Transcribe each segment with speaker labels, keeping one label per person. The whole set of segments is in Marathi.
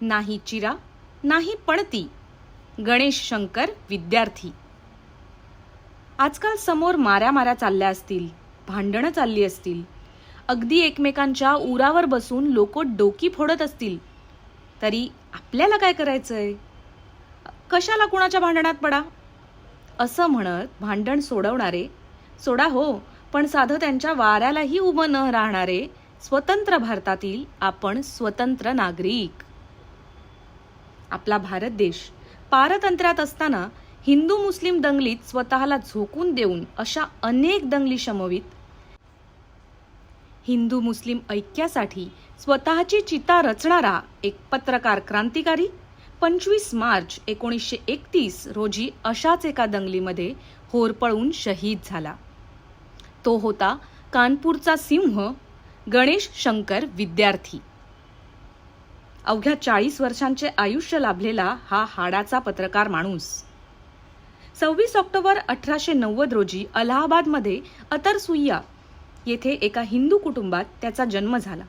Speaker 1: नाही चिरा नाही पणती गणेश शंकर विद्यार्थी. आजकाल समोर माऱ्या माऱ्या चालल्या असतील भांडणं चालली असतील. अगदी एकमेकांच्या उरावर बसून लोक डोकी फोडत असतील. तरी आपल्याला काय करायचंय? कशाला कुणाच्या भांडणात पडा? असं म्हणत भांडण सोडवणारे सोडा हो पण साधं त्यांच्या वाऱ्यालाही उभं न राहणारे स्वतंत्र भारतातील आपण स्वतंत्र नागरिक. आपला भारत देश. पारतंत्र्यात असताना हिंदू मुस्लिम दंगलीत स्वतःला झोकून देऊन अशा अनेक दंगली शमवित. हिंदू मुस्लिम ऐक्यासाठी स्वतःची चिता रचणारा एक पत्रकार क्रांतिकारी पंचवीस मार्च एकोणीसशे एकतीस रोजी अशाच एका दंगलीमध्ये होरपळून शहीद झाला. तो होता कानपूरचा सिंह गणेश शंकर विद्यार्थी. अवघ्या चाळीस वर्षांचे आयुष्य लाभलेला हा हाडाचा पत्रकार माणूस. सव्वीस ऑक्टोबर अठराशे नव्वद रोजी अलाहाबादमध्ये अतर सुय्या येथे एका हिंदू कुटुंबात त्याचा जन्म झाला.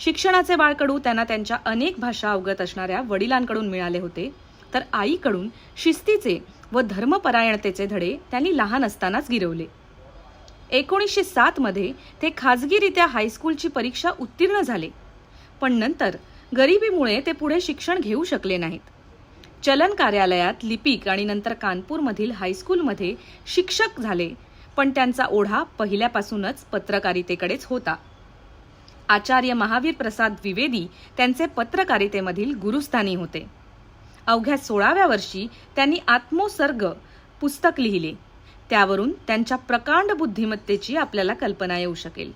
Speaker 1: शिक्षणाचे बाळकडू त्यांना त्यांच्या अनेक भाषा अवगत असणाऱ्या वडिलांकडून मिळाले होते तर आईकडून शिस्तीचे व धर्मपरायणतेचे धडे त्यांनी लहान असतानाच गिरवले. एकोणीसशे सातमध्ये ते खाजगीरित्या हायस्कूलची परीक्षा उत्तीर्ण झाले पण नंतर गरिबीमुळे ते पुढे शिक्षण घेऊ शकले नाहीत. चलन कार्यालयात लिपिक आणि नंतर कानपूरमधील हायस्कूलमध्ये शिक्षक झाले पण त्यांचा ओढा पहिल्यापासूनच पत्रकारितेकडेच होता. आचार्य महावीर प्रसाद द्विवेदी त्यांचे पत्रकारितेमधील गुरुस्थानी होते. अवघ्या सोळाव्या वर्षी त्यांनी आत्मोसर्ग पुस्तक लिहिले. त्यावरून त्यांच्या प्रकांड बुद्धिमत्तेची आपल्याला कल्पना येऊ शकेल.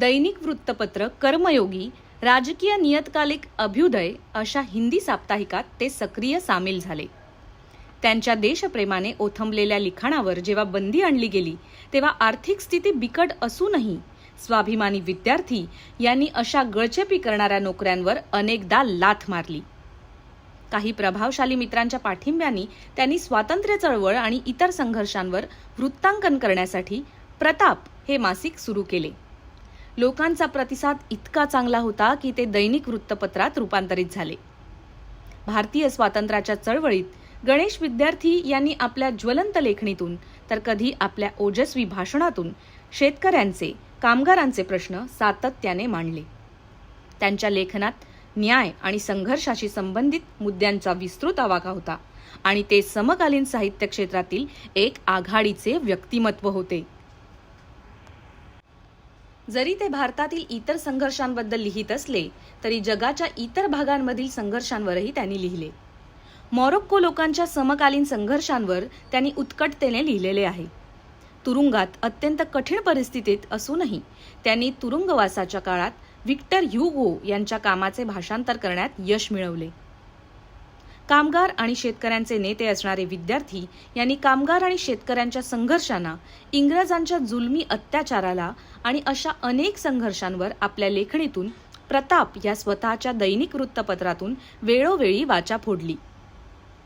Speaker 1: दैनिक वृत्तपत्र कर्मयोगी राजकीय नियतकालिक अभ्युदय अशा हिंदी साप्ताहिकात ते सक्रिय सामील झाले. त्यांच्या देशप्रेमाने ओथंबलेल्या लिखाणावर जेव्हा बंदी आणली गेली तेव्हा आर्थिक स्थिती बिकट असूनही स्वाभिमानी विद्यार्थी यांनी अशा गळचेपी करणाऱ्या नोकऱ्यांवर अनेकदा लाथ मारली. काही प्रभावशाली मित्रांच्या पाठिंब्याने त्यांनी स्वातंत्र्य चळवळ आणि इतर संघर्षांवर वृत्तांकन करण्यासाठी प्रताप हे मासिक सुरू केले. लोकांचा प्रतिसाद इतका चांगला होता की ते दैनिक वृत्तपत्रात रूपांतरित झाले. भारतीय स्वातंत्र्याच्या चळवळीत गणेश विद्यार्थी यांनी आपल्या ज्वलंत लेखणीतून तर कधी आपल्या ओजस्वी भाषणातून शेतकऱ्यांचे कामगारांचे प्रश्न सातत्याने मांडले. त्यांच्या लेखनात न्याय आणि संघर्षाशी संबंधित मुद्द्यांचा विस्तृत आवाका होता आणि ते समकालीन साहित्य क्षेत्रातील एक आघाडीचे व्यक्तिमत्व होते. जरी ते भारतातील इतर संघर्षांबद्दल लिहित असले तरी जगाच्या इतर भागांमधील संघर्षांवरही त्यांनी लिहिले. मॉरोक्को लोकांच्या समकालीन संघर्षांवर त्यांनी उत्कटतेने लिहिलेले आहे. तुरुंगात अत्यंत कठीण परिस्थितीत असूनही त्यांनी तुरुंगवासाच्या काळात व्हिक्टर ह्युगो यांच्या कामाचे भाषांतर करण्यात यश मिळवले. कामगार आणि शेतकऱ्यांचे नेते असणारे विद्यार्थी यांनी कामगार आणि शेतकऱ्यांच्या संघर्षांना इंग्रजांच्या जुलमी अत्याचाराला आणि अशा अनेक संघर्षांवर आपल्या लेखणीतून प्रताप या स्वतःच्या दैनिक वृत्तपत्रातून वेळोवेळी वाचा फोडली.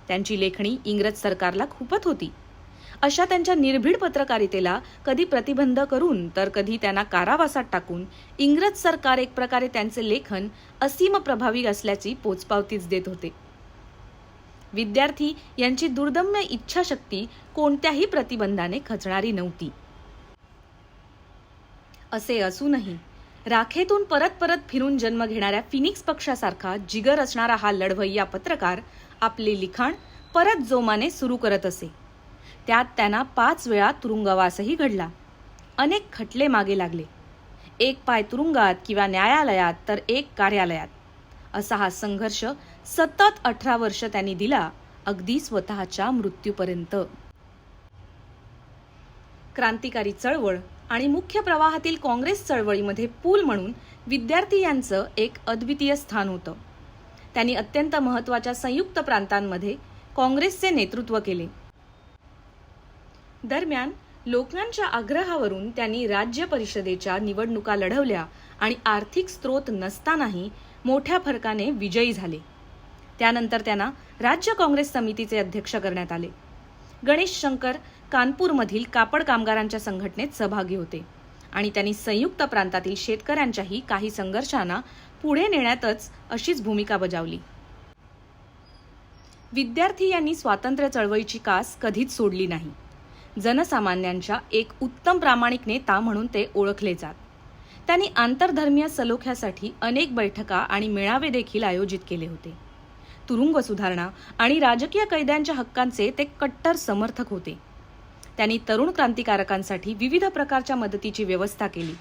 Speaker 1: त्यांची लेखणी इंग्रज सरकारला खूपच होती. अशा त्यांच्या निर्भीड पत्रकारितेला कधी प्रतिबंध करून तर कधी त्यांना कारावासात टाकून इंग्रज सरकार एक प्रकारे त्यांचे लेखन असीम प्रभावी असल्याची पोचपावतीच देत होते. विद्यार्थी यांची दुर्दम्य इच्छाशक्ती कोणत्याही प्रतिबंधाने खचणारी नव्हती. असे असूनही राखेतून परत परत फिरून जन्म घेणाऱ्या फिनिक्स पक्षासारखा जिगर असणारा हा लढवय्या पत्रकार आपले लिखाण परत जोमाने सुरू करत असे. त्यात त्यांना पाच वेळा तुरुंगवासही घडला. अनेक खटले मागे लागले. एक पाय तुरुंगात किंवा न्यायालयात तर एक कार्यालयात. असा हा संघर्ष सतत अठरा वर्ष त्यांनी दिला अगदी स्वतःच्या मृत्यूपर्यंत. क्रांतिकारी चळवळ आणि मुख्य प्रवाहातील काँग्रेस चळवळीमध्ये पूल म्हणून विद्यार्थी यांचं एक अद्वितीय स्थान होतं. त्यांनी अत्यंत महत्त्वाच्या संयुक्त प्रांतांमध्ये काँग्रेसचे नेतृत्व केले. दरम्यान लोकांच्या आग्रहावरून त्यांनी राज्य परिषदेच्या निवडणुका लढवल्या आणि आर्थिक स्रोत नसतानाही मोठ्या फरकाने विजयी झाले. त्यानंतर त्यांना राज्य काँग्रेस समितीचे अध्यक्ष करण्यात आले. गणेश शंकर कानपूरमधील कापड कामगारांच्या संघटनेत सहभागी होते आणि त्यांनी संयुक्त प्रांतातील शेतकऱ्यांच्याही काही संघर्षांना पुढे नेण्यातच अशीच भूमिका बजावली. विद्यार्थी यांनी स्वातंत्र्य चळवळीची कास कधीच सोडली नाही. जनसामान्यांच्या एक उत्तम प्रामाणिक नेता म्हणून ते ओळखले जात. त्यांनी आंतरधर्मीय सलोख्यासाठी अनेक बैठका आणि मेळावे देखील आयोजित केले होते. तुरुंग सुधारणा आणि राजकीय कैद्यांच्या हक्कांचे ते कट्टर समर्थक होते. त्यांनी तरुण क्रांतिकारकांसाठी विविध प्रकारच्या मदतीची व्यवस्था केली.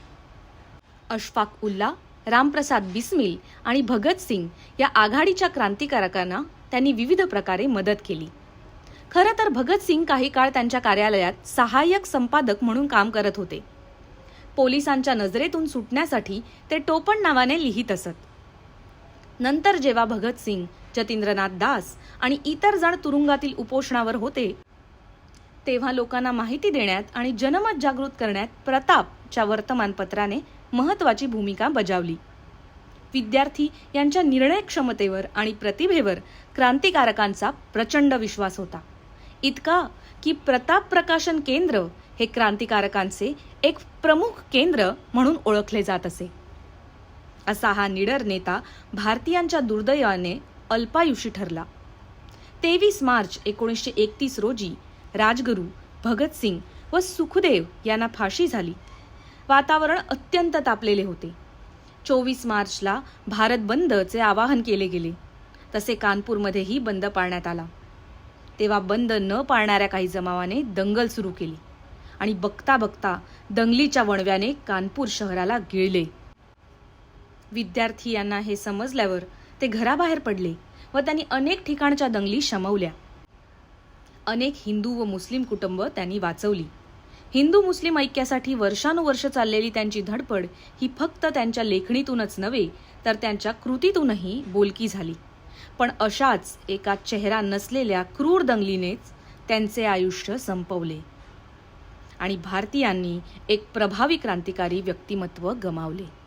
Speaker 1: अशफाक उल्ला रामप्रसाद बिस्मिल आणि भगत सिंग या आघाडीच्या क्रांतिकारकांना त्यांनी विविध प्रकारे मदत केली. खरं तर भगत सिंग काही काळ त्यांच्या कार्यालयात सहाय्यक संपादक म्हणून काम करत होते. पोलिसांच्या नजरेतून सुटण्यासाठी ते टोपण नावाने लिहित असत. नंतर जेव्हा भगत सिंग जतींद्रनाथ दास आणि इतर जण तुरुंगातील उपोषणावर होते. तेव्हा लोकांना माहिती देण्यात आणि जनमत जागृत करण्यात प्रतापच्या वर्तमानपत्राने महत्वाची भूमिका बजावली. विद्यार्थी यांच्या निर्णय क्षमतेवर आणि प्रतिभेवर क्रांतिकारकांचा प्रचंड विश्वास होता. इतका की प्रताप प्रकाशन केंद्र हे क्रांतिकारकांचे एक प्रमुख केंद्र म्हणून ओळखले जात असे. असा हा निडर नेता भारतीयांच्या दुर्दैवाने अल्पायुषी ठरला. तेवीस मार्च एकोणीसशे एकतीस रोजी राजगुरू भगतसिंग व सुखदेव यांना फाशी झाली. वातावरण अत्यंत तापलेले होते. चोवीस मार्चला भारत बंदचे आवाहन केले गेले. तसे कानपूरमध्येही बंद पाळण्यात आला. तेव्हा बंद न पाळणाऱ्या काही जमावाने दंगल सुरू केली आणि बघता बघता दंगलीच्या वणव्याने कानपूर शहराला गिळले. विद्यार्थी यांना हे समजल्यावर ते घराबाहेर पडले व त्यांनी अनेक ठिकाणच्या दंगली शमवल्या. अनेक हिंदू व मुस्लिम कुटुंब त्यांनी वाचवली. हिंदू मुस्लिम ऐक्यासाठी वर्षानुवर्ष चाललेली त्यांची धडपड ही फक्त त्यांच्या लेखणीतूनच नव्हे तर त्यांच्या कृतीतूनही बोलकी झाली. पण अशाच एका चेहरा नसलेल्या क्रूर दंगलीनेच त्यांचे आयुष्य संपवले. आणि भारतीयांनी एक प्रभावी क्रांतिकारी व्यक्तिमत्व गमावले.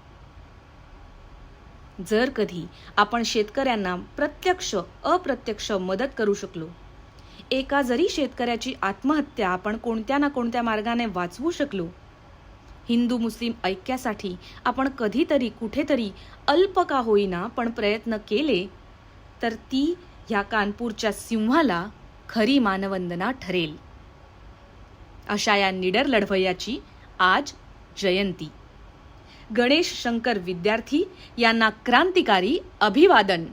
Speaker 1: जर कधी आपण शेतकऱ्यांना प्रत्यक्ष अप्रत्यक्ष मदत करू शकलो. एका जरी शेतकऱ्याची आत्महत्या आपण कोणत्या ना कोणत्या मार्गाने वाचवू शकलो. हिंदू मुस्लिम ऐक्यासाठी आपण कधीतरी कुठेतरी अल्प का होईना पण प्रयत्न केले तर ती ह्या कानपूरच्या सिंहाला खरी मानवंदना ठरेल. अशा या निडर लढवयाची आज जयंती. गणेश शंकर विद्यार्थी यांना क्रांतिकारी अभिवादन.